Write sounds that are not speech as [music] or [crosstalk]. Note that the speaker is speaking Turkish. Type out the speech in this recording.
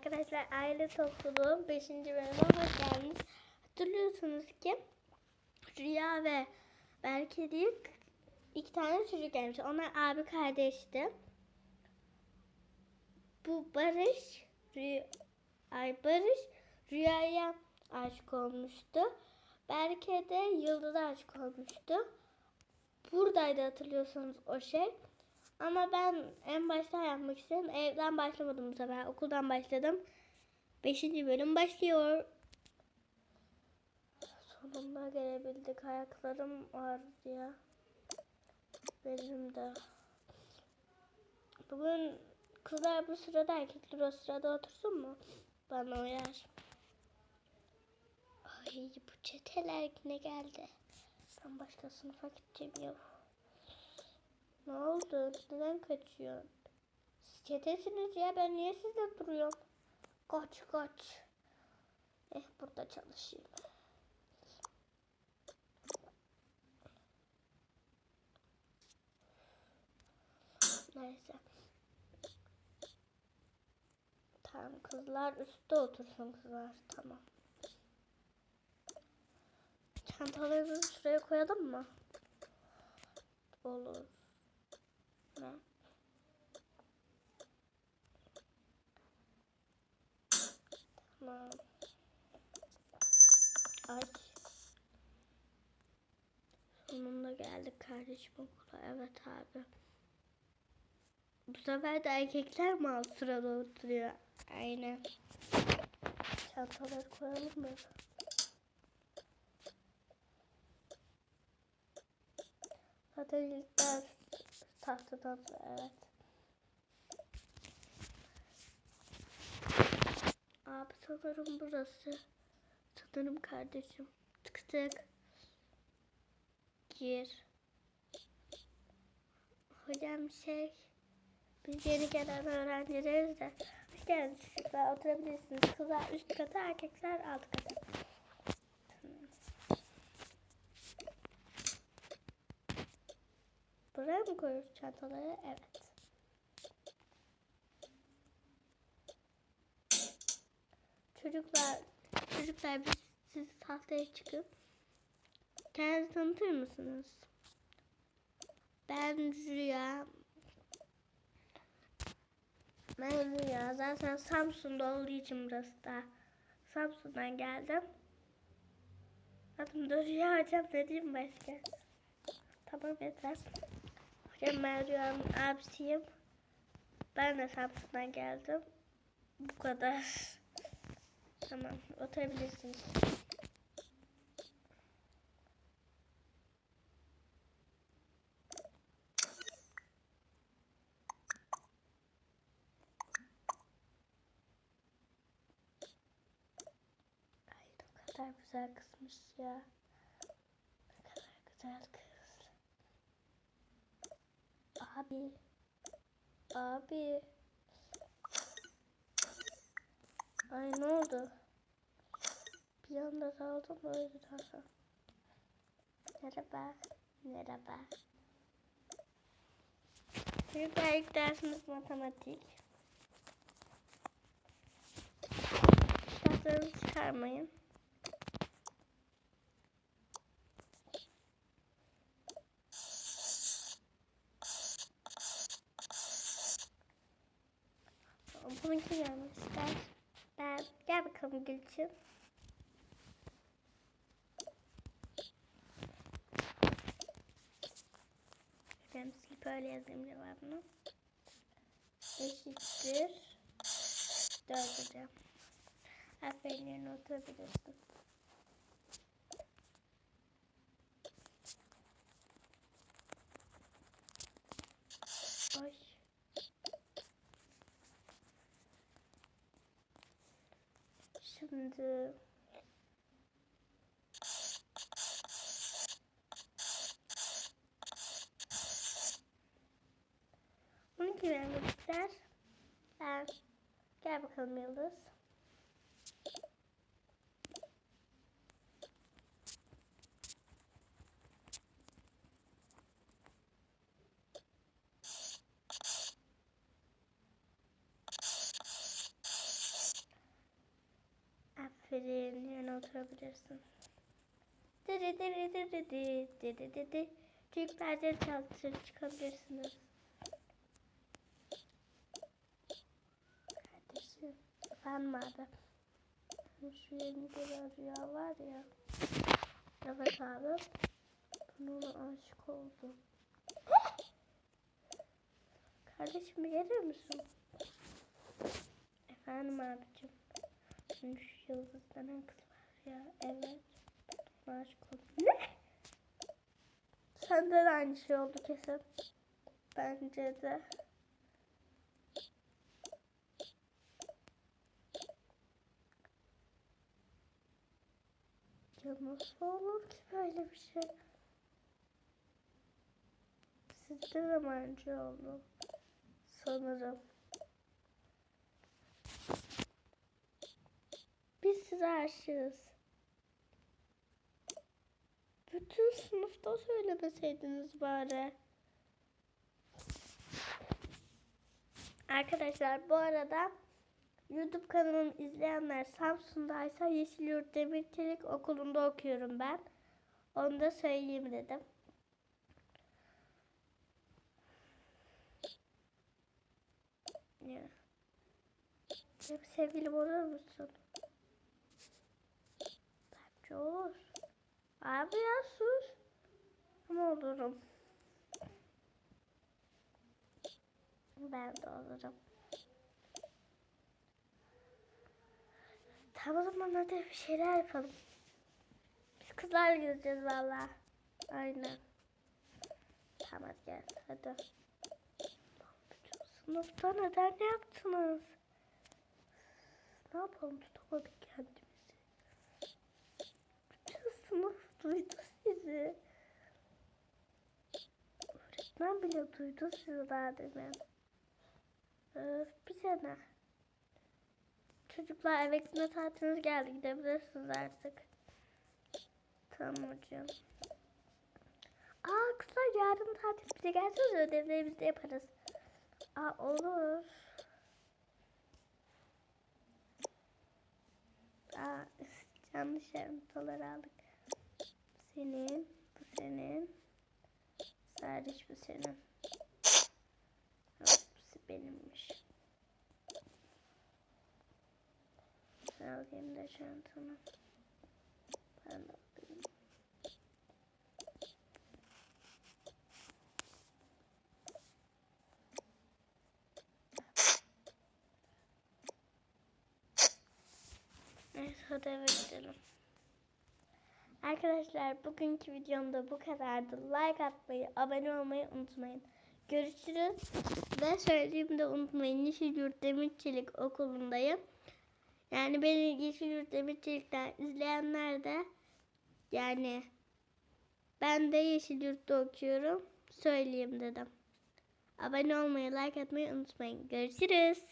Arkadaşlar aile topluluğu 5. bölüme hoş geldiniz. Hatırlıyorsunuz ki Rüya ve Berke diye iki tane çocuk gelmiş. Onlar abi kardeşti. Bu Barış, Rüya, ay Barış Rüya'ya aşık olmuştu. Berke de Yıldız'a aşık olmuştu. Buradaydı hatırlıyorsanız o şey. Ama ben en baştan yapmak istedim. Evden başlamadım bu sefer. Okuldan başladım. Beşinci bölüm başlıyor. Sonunda gelebildik. Ayaklarım ağrıdı ya. Benim de. Bugün kızlar bu sırada erkekler o sırada otursun mu? Bana uyar. Ay bu çeteler yine geldi. Ben başka sınıfa gideceğim ya. Ne oldu? Neden kaçıyorsun? Siz çetesiniz ya. Ben niye sizde duruyorum? Kaç kaç. Eh burada çalışayım. Neyse. Tamam kızlar üstte otursun kızlar. Tamam. Çantalarını şuraya koyalım mı? Olur. Ne? Tamam. Ay. Sonunda geldik kardeşim okula. Evet abi. Bu sefer de erkekler mi alt sırada oturuyor? Aynen. Çantaları koyalım mı? Zaten ilk ders tahtadan evet. Abi sanırım burası. Sanırım kardeşim. Tık tık. Gir. Hocam şey biz yeni gelen öğrencileriz de hoş geldiniz oturabilirsiniz. Kızlar üst kata erkekler alt kata. Buraya mı koyuyoruz çantaları? Evet. Çocuklar, çocuklar biz siz tahtaya çıkıp kendinizi tanıtır mısınız? Ben Rüya. Ben Rüya. Zaten Samsun'da olduğu için burası da. Samsun'dan geldim. Adım da Rüya hocam ne diyeyim başka? Tamam yeter. Ben Rüya'nın abisiyim. Ben de Samsun'dan geldim. Bu kadar. [laughs] Tamam oturabilirsiniz. Ay ne kadar güzel kızmış ya. Ne kadar güzel kız. Abi. Abi. Ay ne oldu? Bir anda daldım böyle daha. Merhaba. Merhaba. Çocuklar ilk dersimiz matematik. Kitaplarınızı çıkarmayın. Bununki gelmek ister. Ben gel bakalım Gülçin. Ben silip öyle yazayım cevabını. Eşittir. Dört hocam. Aferin yerine oturabilirsin. Oy. Şimdi Bunu kim vermek ister? Ben. Gel bakalım Yıldız. Aferin yerine oturabilirsin. Diri diri diri diri diri diri. Çocuklar zil çaldı dışarı çıkabilirsiniz. Kardeşim. Efendim abi. Şu yeni gelen rüya var ya. Evet abi. Ben ona aşık oldum. [gasps] Kardeşim bir gelir misin? Efendim abicim. Şimdi şu yıldız denen kız var ya. Evet. Oldum. Ne? Sende de aynı şey oldu kesin. Bence de. Ya nasıl olur ki böyle bir şey? Sizde de bence oldu. Sanırım. Biz size aşığız. Bütün sınıfta söylemeseydiniz bari. Arkadaşlar bu arada YouTube kanalımı izleyenler Samsun'daysa Yeşilyurt Demirçelik Okulu'nda okuyorum ben. Onu da söyleyeyim dedim. Ya. Sevgilim olur musun? Bence olur. Abi ya sus. Ama olurum. Ben de olurum. Tamam o zaman hadi bir şeyler yapalım. Biz kızlarla gideceğiz valla. Aynen. Tamam hadi gel hadi. Sınıfta neden yaptınız? Ne yapalım tutamadık kendimizi. Sınıf duydu sizi. Öğretmen bile duydu sizi daha demin. Öf bir sene. Çocuklar eve saatiniz geldi. Gidebilirsiniz artık. Tamam hocam. Aa kızlar yarın tatil bize gelseniz ödevleri biz de yaparız. Aa olur. Aa yanlış yumurtaları aldık. Senin, bu senin. Sadece bu senin. Evet, bu benimmiş. Alayım da çantamı. Ben alayım. Evet hadi eve gidelim. Arkadaşlar bugünkü videomda bu kadardı. Like atmayı, abone olmayı unutmayın. Görüşürüz. Ve söylediğimi de unutmayın. Yeşilyurt Demirçelik okulundayım. Yani beni Yeşilyurt Demirçelik'ten izleyenler de yani ben de Yeşilyurt'ta okuyorum. Söyleyeyim dedim. Abone olmayı, like atmayı unutmayın. Görüşürüz.